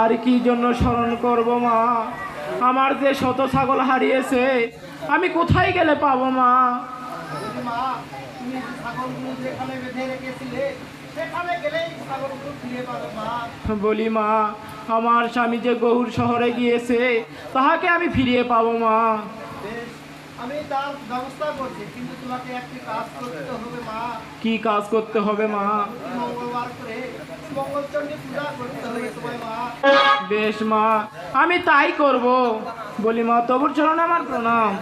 আর কি জন্য স্মরণ করব মা? আমার যে শত ছাগল হারিয়েছে আমি কোথায় গেলে পাবো মা। বলি মা আমার স্বামী যে গৌর শহরে গিয়েছে তাহাকে আমি ফিরিয়ে পাবো মা। আমি তার ব্যবস্থা করছি কিন্তু তোমাকে একটি কাজ করতে হবে মা। কি কাজ করতে হবে মা? মঙ্গলবার করে পূজা করতে হবে তোমায় মা। বেশ মা আমি তাই করব। বলি মা তবুর চরণ আমার প্রণাম।